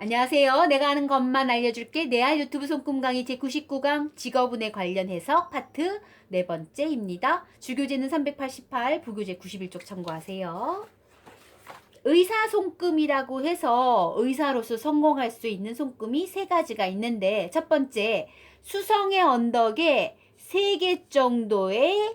안녕하세요. 내가 아는 것만 알려줄게. 내알 유튜브 손금 강의 제99강 직업운에 관련해서 파트 네 번째입니다. 주교재는 388, 부교재 91쪽 참고하세요. 의사 손금이라고 해서 의사로서 성공할 수 있는 손금이 세 가지가 있는데 첫 번째 수성의 언덕에 세 개 정도의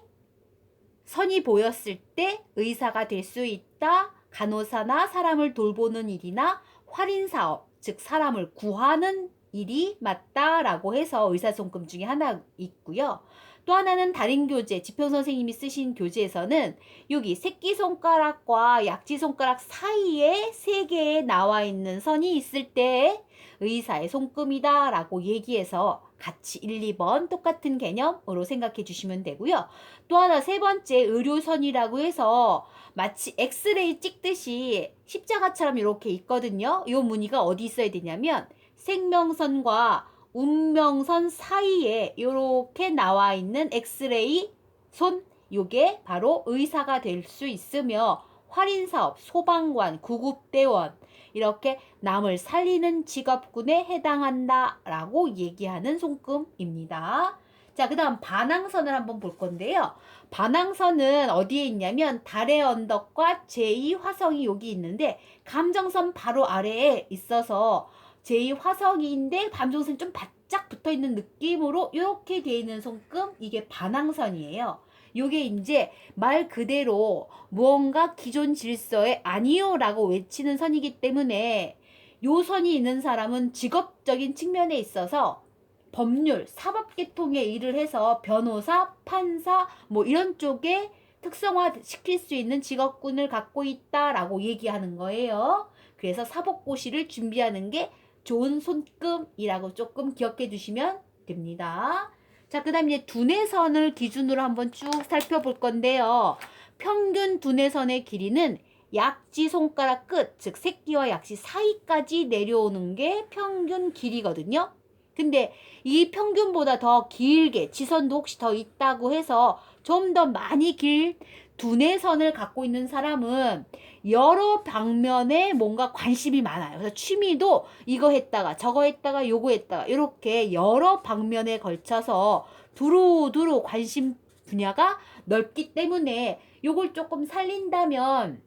선이 보였을 때 의사가 될 수 있다. 간호사나 사람을 돌보는 일이나 활인 사업, 즉 사람을 구하는 일이 맞다라고 해서 의사손금 중에 하나 있고요. 또 하나는 다른 교재, 지평 선생님이 쓰신 교재에서는 여기 새끼손가락과 약지손가락 사이에 세 개의 나와 있는 선이 있을 때 의사의 손금이다 라고 얘기해서 같이 1, 2번 똑같은 개념으로 생각해 주시면 되고요. 또 하나 세 번째 의료선이라고 해서 마치 엑스레이 찍듯이 십자가처럼 이렇게 있거든요. 이 무늬가 어디 있어야 되냐면 생명선과 운명선 사이에 이렇게 나와 있는 엑스레이 손 요게 바로 의사가 될 수 있으며 활인사업, 소방관, 구급대원 이렇게 남을 살리는 직업군에 해당한다 라고 얘기하는 손금입니다. 자, 그 다음 반항선을 한번 볼 건데요. 반항선은 어디에 있냐면 달의 언덕과 제2화성이 여기 있는데 감정선 바로 아래에 있어서 제2 화성인데 감정선 좀 바짝 붙어 있는 느낌으로 이렇게 되어 있는 손금 이게 반항선이에요. 요게 이제 말 그대로 무언가 기존 질서에 아니요라고 외치는 선이기 때문에 요 선이 있는 사람은 직업적인 측면에 있어서 법률, 사법계통의 일을 해서 변호사, 판사 뭐 이런 쪽에 특성화 시킬 수 있는 직업군을 갖고 있다라고 얘기하는 거예요. 그래서 사법고시를 준비하는 게 좋은 손금이라고 조금 기억해 두시면 됩니다. 자, 그 다음 이제 두뇌선을 기준으로 한번 쭉 살펴볼 건데요. 평균 두뇌선의 길이는 약지 손가락 끝, 즉 새끼와 약지 사이까지 내려오는 게 평균 길이거든요. 근데 이 평균보다 더 길게 지선도 혹시 더 있다고 해서 좀 더 많이 길 두뇌선을 갖고 있는 사람은 여러 방면에 뭔가 관심이 많아요. 그래서 취미도 이거 했다가 저거 했다가 요거 했다가 이렇게 여러 방면에 걸쳐서 두루두루 관심 분야가 넓기 때문에 요걸 조금 살린다면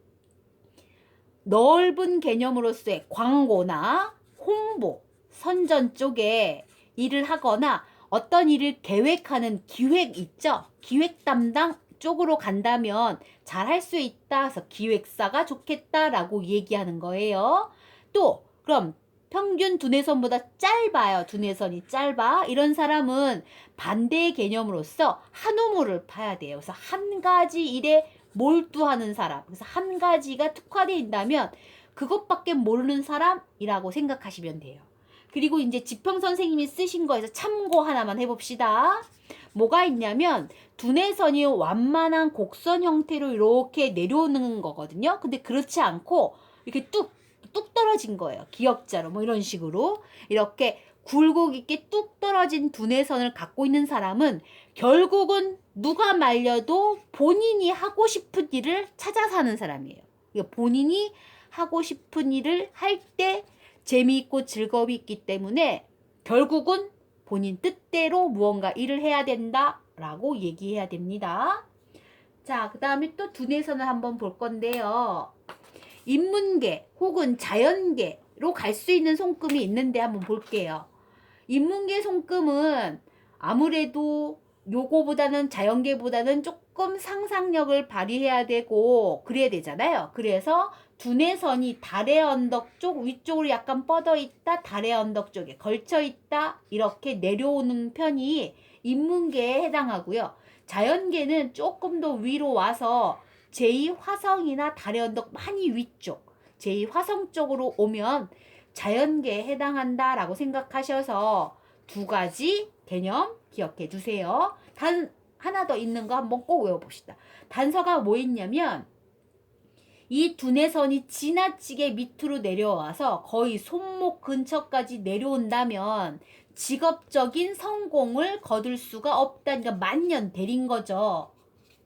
넓은 개념으로서의 광고나 홍보, 선전 쪽에 일을 하거나 어떤 일을 계획하는 기획 있죠? 기획 담당 쪽으로 간다면 잘 할 수 있다. 해서 기획사가 좋겠다라고 얘기하는 거예요. 또, 그럼 평균 두뇌선보다 짧아요. 두뇌선이 짧아. 이런 사람은 반대의 개념으로서 한 우물을 파야 돼요. 그래서 한 가지 일에 몰두하는 사람. 그래서 한 가지가 특화되어 있다면 그것밖에 모르는 사람이라고 생각하시면 돼요. 그리고 이제 지평 선생님이 쓰신 거에서 참고 하나만 해봅시다. 뭐가 있냐면 두뇌선이 완만한 곡선 형태로 이렇게 내려오는 거거든요. 근데 그렇지 않고 이렇게 뚝, 뚝 떨어진 거예요. 기역자로 뭐 이런 식으로 이렇게 굴곡 있게 뚝 떨어진 두뇌선을 갖고 있는 사람은 결국은 누가 말려도 본인이 하고 싶은 일을 찾아 사는 사람이에요. 그러니까 본인이 하고 싶은 일을 할 때 재미있고 즐거움이 있기 때문에 결국은 본인 뜻대로 무언가 일을 해야 된다라고 얘기해야 됩니다. 자, 그 다음에 또 두뇌선을 한번 볼 건데요. 인문계 혹은 자연계로 갈 수 있는 손금이 있는데 한번 볼게요. 인문계 손금은 아무래도 요거보다는 자연계보다는 조금 상상력을 발휘해야 되고 그래야 되잖아요. 그래서 두뇌선이 달의 언덕 쪽 위쪽으로 약간 뻗어 있다 달의 언덕 쪽에 걸쳐 있다 이렇게 내려오는 편이 인문계에 해당하고요. 자연계는 조금 더 위로 와서 제2화성이나 달의 언덕 많이 위쪽 제2화성 쪽으로 오면 자연계에 해당한다라고 생각하셔서 두 가지 개념 기억해 두세요. 단 하나 더 있는 거 한번 꼭 외워봅시다. 단서가 뭐 있냐면 이 두뇌선이 지나치게 밑으로 내려와서 거의 손목 근처까지 내려온다면 직업적인 성공을 거둘 수가 없다니까 만년 대린 거죠.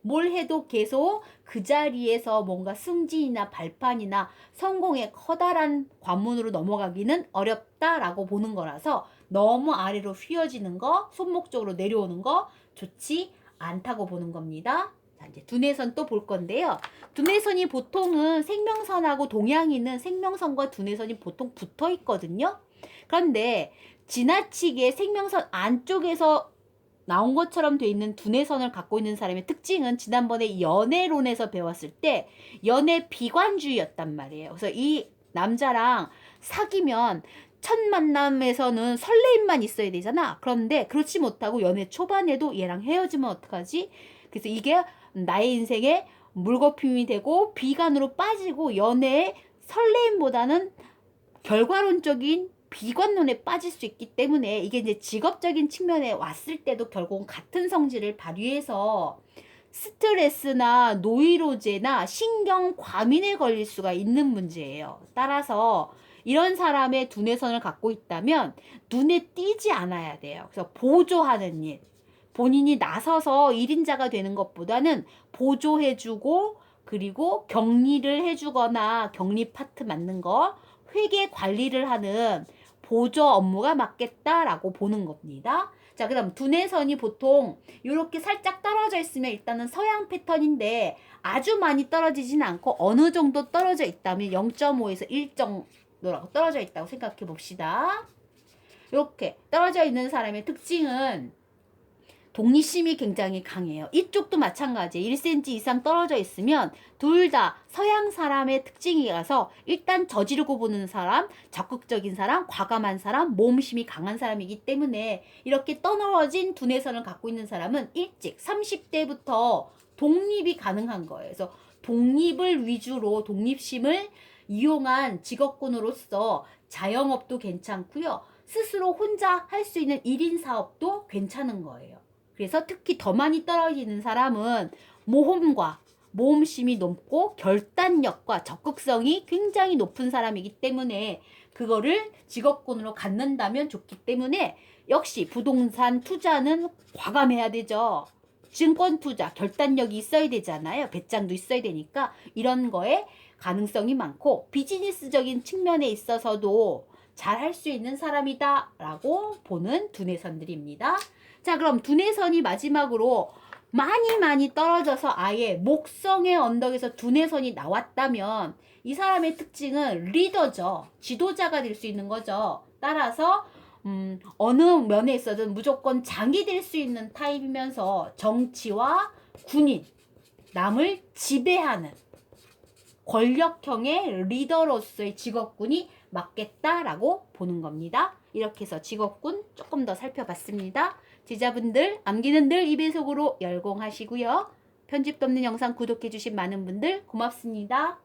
뭘 해도 계속 그 자리에서 뭔가 승진이나 발판이나 성공의 커다란 관문으로 넘어가기는 어렵다라고 보는 거라서 너무 아래로 휘어지는 거, 손목 쪽으로 내려오는 거 좋지 않다고 보는 겁니다. 자, 이제 두뇌선 또 볼 건데요. 두뇌선이 보통은 생명선하고 동양인은 생명선과 두뇌선이 보통 붙어 있거든요. 그런데 지나치게 생명선 안쪽에서 나온 것처럼 돼 있는 두뇌선을 갖고 있는 사람의 특징은 지난번에 연애론에서 배웠을 때 연애 비관주의였단 말이에요. 그래서 이 남자랑 사귀면 첫 만남에서는 설레임만 있어야 되잖아. 그런데 그렇지 못하고 연애 초반에도 얘랑 헤어지면 어떡하지? 그래서 이게 나의 인생에 물거품이 되고 비관으로 빠지고 연애의 설레임보다는 결과론적인 비관론에 빠질 수 있기 때문에 이게 이제 직업적인 측면에 왔을 때도 결국은 같은 성질을 발휘해서 스트레스나 노이로제나 신경 과민에 걸릴 수가 있는 문제예요. 따라서 이런 사람의 두뇌선을 갖고 있다면 눈에 띄지 않아야 돼요. 그래서 보조하는 일. 본인이 나서서 1인자가 되는 것보다는 보조해주고 그리고 격리를 해주거나 격리 파트 맞는 거 회계 관리를 하는 보조 업무가 맞겠다라고 보는 겁니다. 자, 그 다음 두뇌선이 보통 이렇게 살짝 떨어져 있으면 일단은 서양 패턴인데 아주 많이 떨어지진 않고 어느 정도 떨어져 있다면 0.5에서 1 정도라고 떨어져 있다고 생각해 봅시다. 이렇게 떨어져 있는 사람의 특징은 독립심이 굉장히 강해요. 이쪽도 마찬가지. 1cm 이상 떨어져 있으면 둘 다 서양 사람의 특징이라서 일단 저지르고 보는 사람, 적극적인 사람, 과감한 사람, 모험심이 강한 사람이기 때문에 이렇게 떠널어진 두뇌선을 갖고 있는 사람은 일찍 30대부터 독립이 가능한 거예요. 그래서 독립을 위주로 독립심을 이용한 직업군으로서 자영업도 괜찮고요. 스스로 혼자 할 수 있는 1인 사업도 괜찮은 거예요. 그래서 특히 더 많이 떨어지는 사람은 모험과 모험심이 높고 결단력과 적극성이 굉장히 높은 사람이기 때문에 그거를 직업군으로 갖는다면 좋기 때문에 역시 부동산 투자는 과감해야 되죠. 증권 투자 결단력이 있어야 되잖아요. 배짱도 있어야 되니까 이런 거에 가능성이 많고 비즈니스적인 측면에 있어서도 잘 할 수 있는 사람이다라고 보는 두뇌선들입니다. 자, 그럼 두뇌선이 마지막으로 많이 많이 떨어져서 아예 목성의 언덕에서 두뇌선이 나왔다면 이 사람의 특징은 리더죠. 지도자가 될 수 있는 거죠. 따라서 음, 어느 면에 있어든 무조건 장이 될 수 있는 타입이면서 정치와 군인, 남을 지배하는 권력형의 리더로서의 직업군이 맞겠다라고 보는 겁니다. 이렇게 해서 직업군 조금 더 살펴봤습니다. 제자분들 암기는 늘 입의 속으로 열공하시고요. 편집도 없는 영상 구독해주신 많은 분들 고맙습니다.